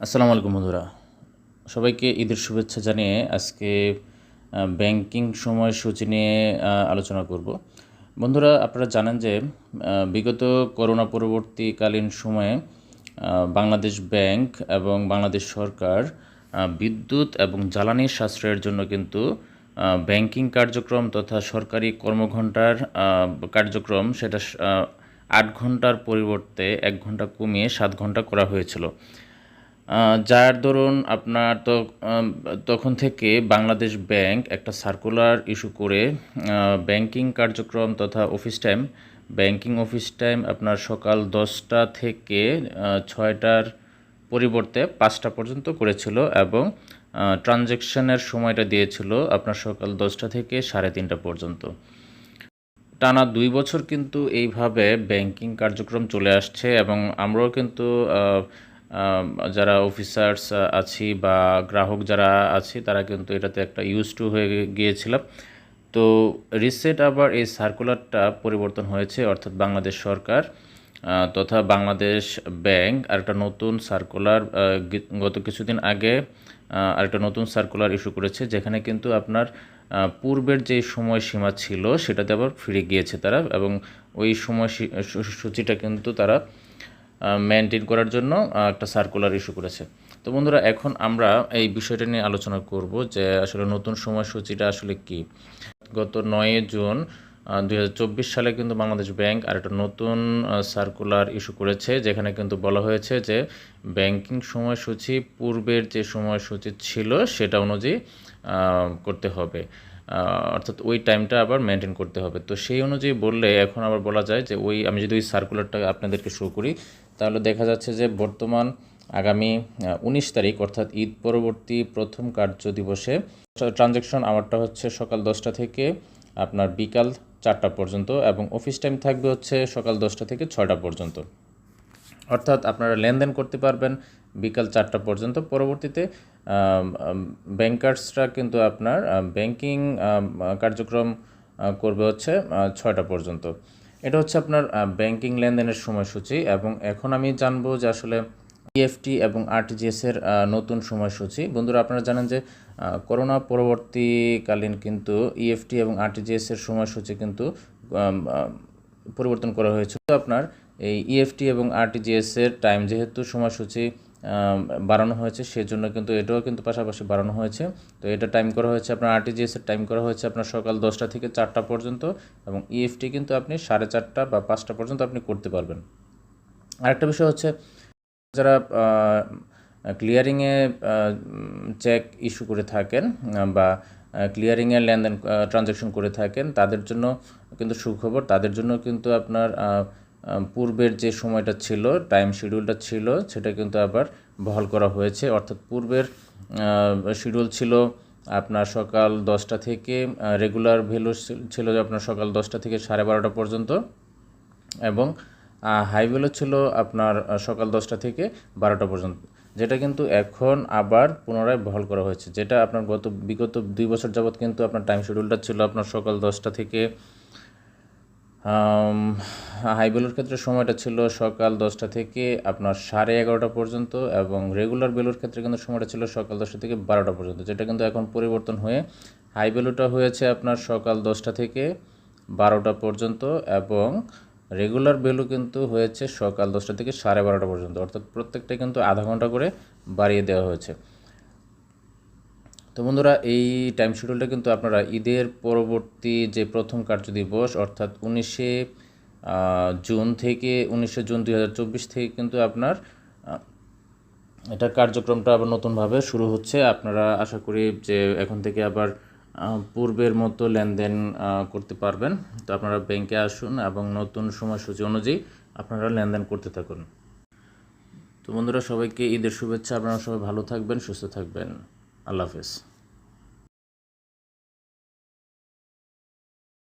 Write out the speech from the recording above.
আসসালামু আলাইকুম বন্ধুরা। সবাইকে ঈদের শুভেচ্ছা জানিয়ে আজকে ব্যাংকিং সময়সূচি নিয়ে আলোচনা করব। বন্ধুরা, আপনারা জানেন যে বিগত করোনা পরবর্তীকালীন সময়ে বাংলাদেশ ব্যাংক এবং বাংলাদেশ সরকার বিদ্যুৎ এবং জ্বালানি সাশ্রয়ের জন্য কিন্তু ব্যাংকিং কার্যক্রম তথা সরকারি কর্মঘণ্টার কার্যক্রম সেটা আট ঘণ্টার পরিবর্তে এক ঘণ্টা কমিয়ে সাত ঘণ্টা করা হয়েছিল। যার দরুন আপনার তো তখন থেকে বাংলাদেশ ব্যাংক একটা সার্কুলার ইস্যু করে ব্যাংকিং কার্যক্রম তথা office time banking office time আপনার সকাল দশটা থেকে ছয়টার পরিবর্তে পাঁচটা পর্যন্ত করেছিল এবং ট্রানজ্যাকশনের সময়টা দিয়েছিল আপনার সকাল দশটা থেকে সাড়ে তিনটা পর্যন্ত। টানা দুই বছর কিন্তু এইভাবে ব্যাংকিং কার্যক্রম চলে আসছে এবং আমরাও কিন্তু যারা অফিসার্স আছি বা গ্রাহক যারা আছি, তারা কিন্তু এটাতে একটা ইউজ টু হয়ে গিয়েছিলাম। তো রিসেট আবার এই সার্কুলারটা পরিবর্তন হয়েছে, অর্থাৎ বাংলাদেশ সরকার তথা বাংলাদেশ ব্যাংক আরেকটা নতুন সার্কুলার গত কিছুদিন আগে আরেকটা নতুন সার্কুলার ইস্যু করেছে, যেখানে কিন্তু আপনার পূর্বের যে সময়সীমা ছিল, সেটাতে আবার ফিরে গিয়েছে তারা, এবং ওই সময় সূচিটা কিন্তু তারা মেনটেন করার জন্য একটা সার্কুলার ইস্যু করেছে। তো বন্ধুরা, এখন আমরা এই বিষয়টা নিয়ে আলোচনা করব যে আসলে নতুন সময়সূচিটা আসলে কি। গত নয় জুন দু হাজার চব্বিশ সালে কিন্তু বাংলাদেশ ব্যাংক আর একটা নতুন সার্কুলার ইস্যু করেছে, যেখানে কিন্তু বলা হয়েছে যে ব্যাংকিং সময়সূচি পূর্বের যে সময়সূচি ছিল, সেটা অনুযায়ী করতে হবে। অর্থাৎ ওই টাইমটা আবার মেনটেন করতে হবে। তো সেই অনুযায়ী বললে এখন আবার বলা যায় যে ওই, আমি যদি ওই সার্কুলারটা আপনাদেরকে শো করি, তাহলে দেখা যাচ্ছে যে বর্তমান আগামী উনিশ তারিখ, অর্থাৎ ঈদ পরবর্তী প্রথম কার্য দিবসে ট্রানজ্যাকশন আমারটা হচ্ছে সকাল দশটা থেকে আপনার বিকাল চারটা পর্যন্ত এবং অফিস টাইম থাকবে হচ্ছে সকাল দশটা থেকে ছয়টা পর্যন্ত। অর্থাৎ আপনারা লেনদেন করতে পারবেন বিকাল চারটা পর্যন্ত। পরবর্তীতে ব্যাংকার্সরা কিন্তু আপনার ব্যাংকিং কার্যক্রম করবে হচ্ছে ছয়টা পর্যন্ত। এটা হচ্ছে আপনার ব্যাংকিং লেনদেনের সময়সূচি এবং এখন আমি জানব যে আসলে ইএফটি এবং আরটিজিএস এর নতুন সময়সূচি। বন্ধুরা, আপনারা জানেন যে করোনা পরবর্তীকালীন কিন্তু ইএফটি এবং আরটিজিএস এর সময়সূচি কিন্তু পরিবর্তন করা হয়েছে। তো আপনার এই ইএফটি এবং আরটিজিএস এর টাইম যেহেতু সময়সূচি বাড়ানো হয়েছে, সেজন্য কিন্তু এটাও কিন্তু পাশাপাশি বাড়ানো হয়েছে। তো এটা টাইম করা হয়েছে আপনার আরটিজিএস এর টাইম করা হয়েছে আপনার সকাল দশটা থেকে চারটা পর্যন্ত এবং ইএফটি কিন্তু আপনি সাড়ে চারটা বা পাঁচটা পর্যন্ত আপনি করতে পারবেন। আরেকটা বিষয় হচ্ছে, যারা ক্লিয়ারিংয়ে চেক ইস্যু করে থাকেন বা ক্লিয়ারিংয়ে লেনদেন ট্রানজ্যাকশন করে থাকেন, তাদের জন্য কিন্তু সুখবর, তাদের জন্য কিন্তু আপনার পূর্বের যে সময়টা ছিল টাইম শিডিউলটা ছিল, সেটা কিন্তু আবার বহাল করা হয়েছে। অর্থাৎ পূর্বের শিডিউল ছিল আপনার সকাল দশটা থেকে রেগুলার ভ্যালু ছিল আপনার সকাল দশটা থেকে সাড়ে বারোটা পর্যন্ত, এবং হাই ভ্যালু ছিল আপনার সকাল দশটা থেকে বারোটা পর্যন্ত। যেটা কিন্তু এখন আবার পুনরায় বহাল করা হয়েছে। যেটা আপনার গত, বিগত দুই বছর যাবৎ কিন্তু আপনার টাইম শিডিউলটা ছিল আপনার সকাল দশটা থেকে হাই ভ্যালুর ক্ষেত্রে সময়টা ছিল সকাল দশটা থেকে আপনার সাড়ে এগারোটা পর্যন্ত এবং রেগুলার ভ্যালুর ক্ষেত্রে কিন্তু সময়টা ছিল সকাল দশটা থেকে বারোটা পর্যন্ত, যেটা কিন্তু এখন পরিবর্তন হয়ে হাই ভ্যালুটা হয়েছে আপনার সকাল দশটা থেকে বারোটা পর্যন্ত এবং রেগুলার বেলু কিন্তু হয়েছে সকাল দশটা থেকে সাড়ে বারোটা পর্যন্ত, অর্থাৎ প্রত্যেকটা কিন্তু আধা ঘণ্টা করে বাড়িয়ে দেওয়া হয়েছে। তো বন্ধুরা, এই টাইম শিডিউলটা কিন্তু আপনারা ঈদের পরবর্তী যে প্রথম কার্য দিবস, অর্থাৎ উনিশে জুন থেকে, উনিশে জুন দুই হাজার চব্বিশ থেকে কিন্তু আপনার এটা কার্যক্রমটা আবার নতুনভাবে শুরু হচ্ছে। আপনারা আশা করি যে এখন থেকে আবার পূর্বের মতো লেনদেন করতে পারবেন। তো আপনারা ব্যাংকে আসুন এবং নতুন সময়সূচি অনুযায়ী আপনারা লেনদেন করতে থাকুন। তো বন্ধুরা, সবাইকে ঈদের শুভেচ্ছা। আপনারা সবাই ভালো থাকবেন, সুস্থ থাকবেন। আল্লাহ হাফেজ